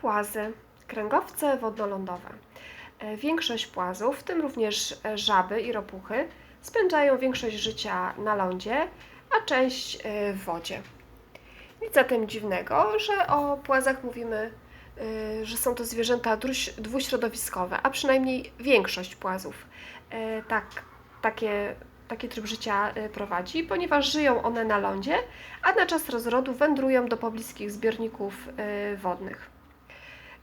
Płazy, kręgowce wodnoloądowe. E, Większość płazów, w tym również e, żaby i ropuchy, spędzają większość życia na lądzie, a część e, w wodzie. Nic zatem dziwnego, że o płazach mówimy, że są to zwierzęta dwuśrodowiskowe, a przynajmniej większość płazów tak, takie, taki tryb życia prowadzi, ponieważ żyją one na lądzie, a na czas rozrodu wędrują do pobliskich zbiorników wodnych.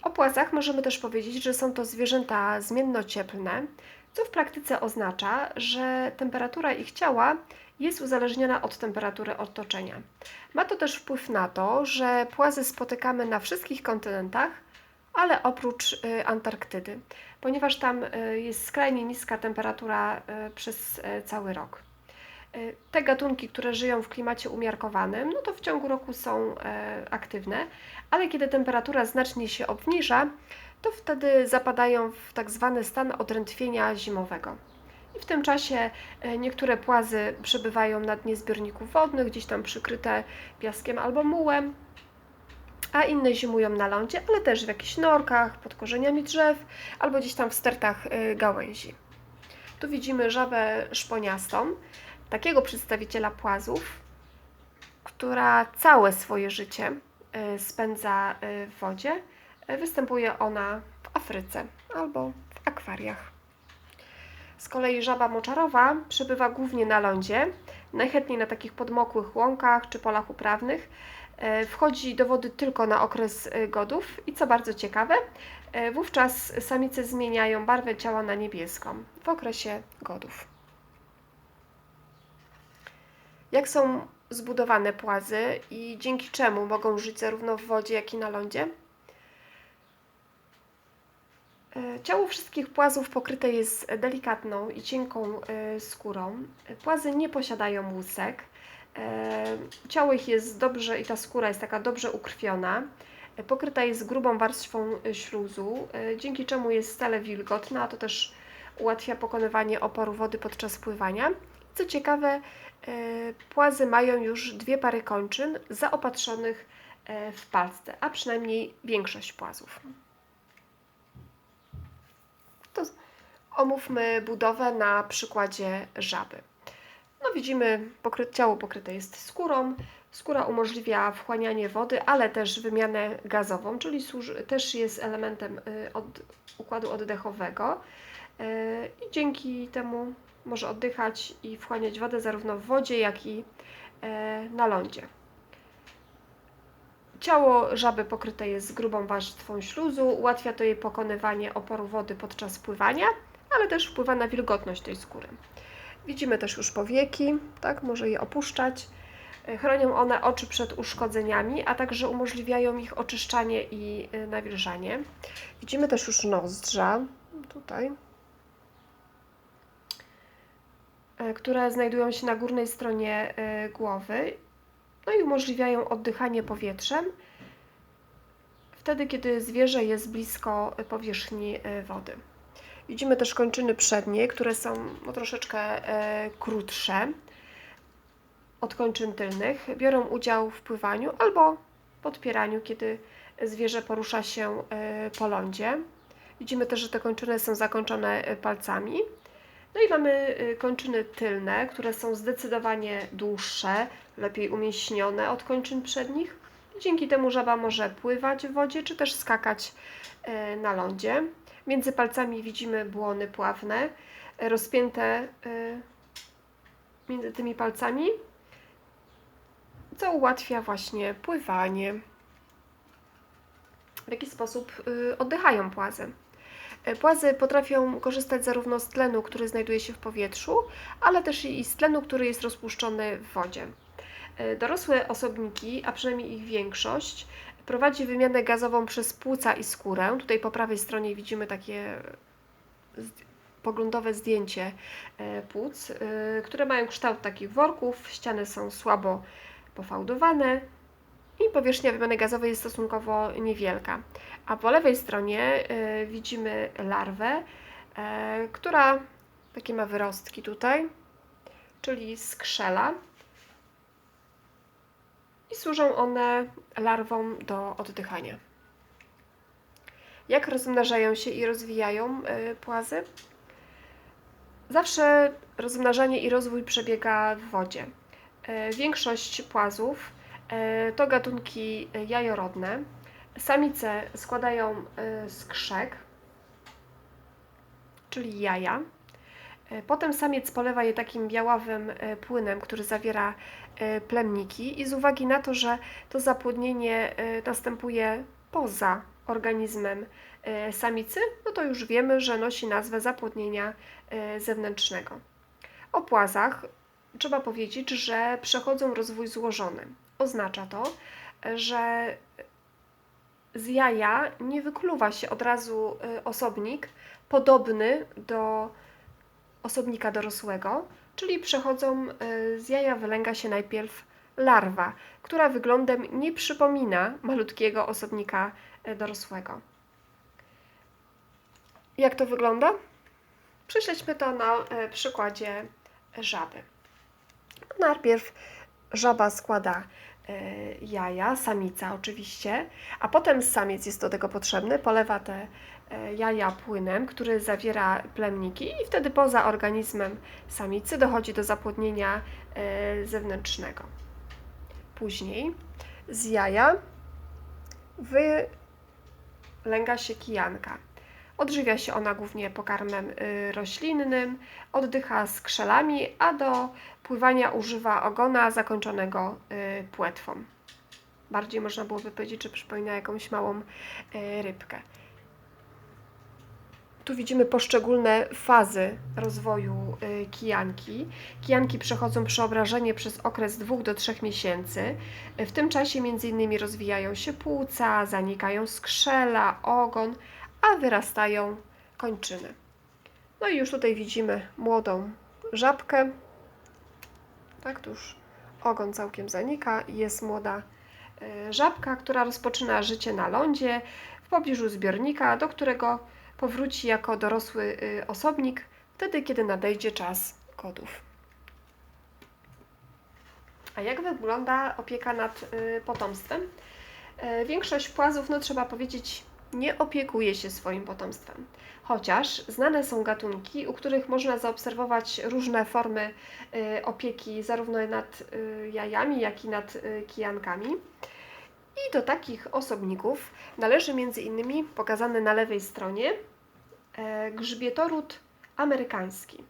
O płazach możemy też powiedzieć, że są to zwierzęta zmiennocieplne, co w praktyce oznacza, że temperatura ich ciała jest uzależniona od temperatury otoczenia. Ma to też wpływ na to, że płazy spotykamy na wszystkich kontynentach, ale oprócz y, Antarktydy, ponieważ tam y, jest skrajnie niska temperatura y, przez cały rok. Y, Te gatunki, które żyją w klimacie umiarkowanym, no to w ciągu roku są e, aktywne, ale kiedy temperatura znacznie się obniża, to wtedy zapadają w tak zwany stan odrętwienia zimowego. I w tym czasie e, niektóre płazy przebywają na dnie zbiorników wodnych, gdzieś tam przykryte piaskiem albo mułem, a inne zimują na lądzie, ale też w jakichś norkach, pod korzeniami drzew albo gdzieś tam w stertach e, gałęzi. Tu widzimy żabę szponiastą, takiego przedstawiciela płazów, która całe swoje życie e, spędza e, w wodzie. Występuje ona w Afryce albo w akwariach. Z kolei żaba moczarowa przebywa głównie na lądzie, najchętniej na takich podmokłych łąkach czy polach uprawnych. E, Wchodzi do wody tylko na okres godów i co bardzo ciekawe, wówczas samice zmieniają barwę ciała na niebieską w okresie godów. Jak są zbudowane płazy i dzięki czemu mogą żyć zarówno w wodzie, jak i na lądzie? E, Ciało wszystkich płazów pokryte jest delikatną i cienką e, skórą. Płazy nie posiadają łusek. E, Ciało ich jest dobrze i ta skóra jest taka dobrze ukrwiona. Pokryta jest grubą warstwą śluzu, dzięki czemu jest stale wilgotna, a to też ułatwia pokonywanie oporu wody podczas pływania. Co ciekawe, e, płazy mają już dwie pary kończyn zaopatrzonych e, w palce, a przynajmniej większość płazów. To omówmy budowę na przykładzie żaby. No widzimy, pokry- ciało pokryte jest skórą. Skóra umożliwia wchłanianie wody, ale też wymianę gazową, czyli też jest elementem y, od, układu oddechowego. Y, I dzięki temu może oddychać i wchłaniać wodę zarówno w wodzie, jak i e, na lądzie. Ciało żaby pokryte jest grubą warstwą śluzu, ułatwia to jej pokonywanie oporu wody podczas pływania, ale też wpływa na wilgotność tej skóry. Widzimy też już powieki, tak, może je opuszczać. E, Chronią one oczy przed uszkodzeniami, a także umożliwiają ich oczyszczanie i e, nawilżanie. Widzimy też już nozdrza, tutaj, które znajdują się na górnej stronie e, głowy no i umożliwiają oddychanie powietrzem wtedy, kiedy zwierzę jest blisko powierzchni e, wody. Widzimy też kończyny przednie, które są no, troszeczkę e, krótsze od kończyn tylnych. Biorą udział w pływaniu albo podpieraniu, kiedy zwierzę porusza się e, po lądzie. Widzimy też, że te kończyny są zakończone e, palcami. No i mamy e, kończyny tylne, które są zdecydowanie dłuższe, lepiej umieśnione od kończyn przednich. Dzięki temu żaba może pływać w wodzie, czy też skakać e, na lądzie. Między palcami widzimy błony pławne, e, rozpięte między tymi palcami, co ułatwia właśnie pływanie. W jaki sposób y, oddychają płazy? E, Płazy potrafią korzystać zarówno z tlenu, który znajduje się w powietrzu, ale też i z tlenu, który jest rozpuszczony w wodzie. E, Dorosłe osobniki, a przynajmniej ich większość, prowadzi wymianę gazową przez płuca i skórę. Tutaj po prawej stronie widzimy takie zd- poglądowe zdjęcie e, płuc, e, które mają kształt takich worków, ściany są słabo pofałdowane i powierzchnia wymiany gazowej jest stosunkowo niewielka. A po lewej stronie e, widzimy larwę, e, która takie ma wyrostki tutaj, czyli skrzela. I służą one larwom do oddychania. Jak rozmnażają się i rozwijają y, płazy? Zawsze rozmnażanie i rozwój przebiega w wodzie. Y, Większość płazów y, to gatunki jajorodne. Samice składają y, skrzek, czyli jaja. Potem samiec polewa je takim białawym płynem, który zawiera plemniki i z uwagi na to, że to zapłodnienie następuje poza organizmem samicy, no to już wiemy, że nosi nazwę zapłodnienia zewnętrznego. O płazach trzeba powiedzieć, że przechodzą rozwój złożony. Oznacza to, że z jaja nie wykluwa się od razu y, osobnik podobny do osobnika dorosłego, czyli przechodzą, y, z jaja wylęga się najpierw larwa, która wyglądem nie przypomina malutkiego osobnika y, dorosłego. Jak to wygląda? Prześledźmy to na przykładzie żaby. Najpierw żaba składa y, jaja, samica oczywiście, a potem samiec jest do tego potrzebny, polewa te y, jaja płynem, który zawiera plemniki i wtedy poza organizmem samicy dochodzi do zapłodnienia y, zewnętrznego. Później z jaja wylęga się kijanka. Odżywia się ona głównie pokarmem y, roślinnym, oddycha skrzelami, a do pływania używa ogona zakończonego y, płetwą. Bardziej można byłoby powiedzieć, że przypomina jakąś małą y, rybkę. Tu widzimy poszczególne fazy rozwoju kijanki. Kijanki przechodzą przeobrażenie przez okres 2 do 3 miesięcy. W tym czasie m.in. rozwijają się płuca, zanikają skrzela, ogon, a wyrastają kończyny. No i już tutaj widzimy młodą żabkę. Tak, tu już ogon całkiem zanika jest młoda y, żabka, która rozpoczyna życie na lądzie w pobliżu zbiornika, do którego powróci jako dorosły y, osobnik wtedy, kiedy nadejdzie czas kodów. A jak wygląda opieka nad y, potomstwem? Większość płazów, no trzeba powiedzieć, nie opiekuje się swoim potomstwem. Chociaż znane są gatunki, u których można zaobserwować różne formy y, opieki zarówno nad y, jajami, jak i nad y, kijankami. I do takich osobników należy innymi pokazany na lewej stronie e, grzbietoród amerykański.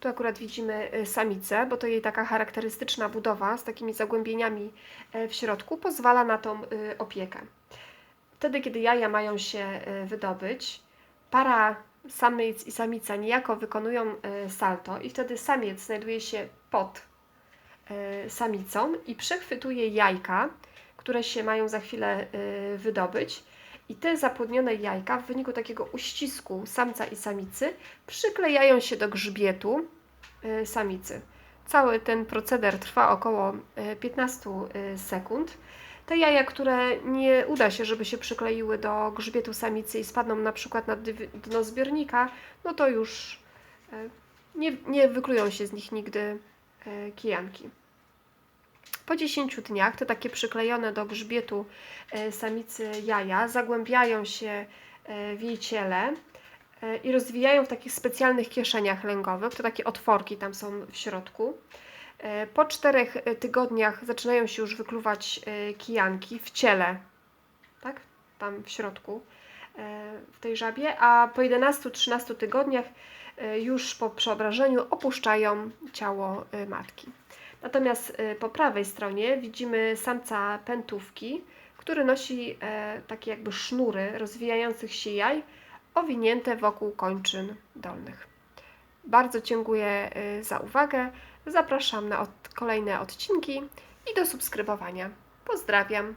Tu akurat widzimy samicę, bo to jej taka charakterystyczna budowa z takimi zagłębieniami e, w środku pozwala na tą opiekę. Wtedy, kiedy jaja mają się y, wydobyć, para samiec i samica niejako wykonują y, salto i wtedy samiec znajduje się pod y, samicą i przechwytuje jajka, które się mają za chwilę wydobyć. I te zapłodnione jajka w wyniku takiego uścisku samca i samicy przyklejają się do grzbietu samicy. Cały ten proceder trwa około y, 15 y, sekund. Te jaja, które nie uda się, żeby się przykleiły do grzbietu samicy i spadną na przykład na dno zbiornika, no to już e, nie, nie wyklują się z nich nigdy e, kijanki. Po 10 dniach te takie przyklejone do grzbietu e, samicy jaja zagłębiają się w jej ciele i rozwijają w takich specjalnych kieszeniach lęgowych. To takie otworki tam są w środku. E, Po czterech e, tygodniach zaczynają się już wykluwać e, kijanki w ciele, tak? Tam w środku w tej żabie, a po 11-13 tygodniach już po przeobrażeniu opuszczają ciało matki. Natomiast po prawej stronie widzimy samca pętówki, który nosi takie jakby sznury rozwijających się jaj owinięte wokół kończyn dolnych. Bardzo dziękuję za uwagę. Zapraszam na od, kolejne odcinki i do subskrybowania. Pozdrawiam.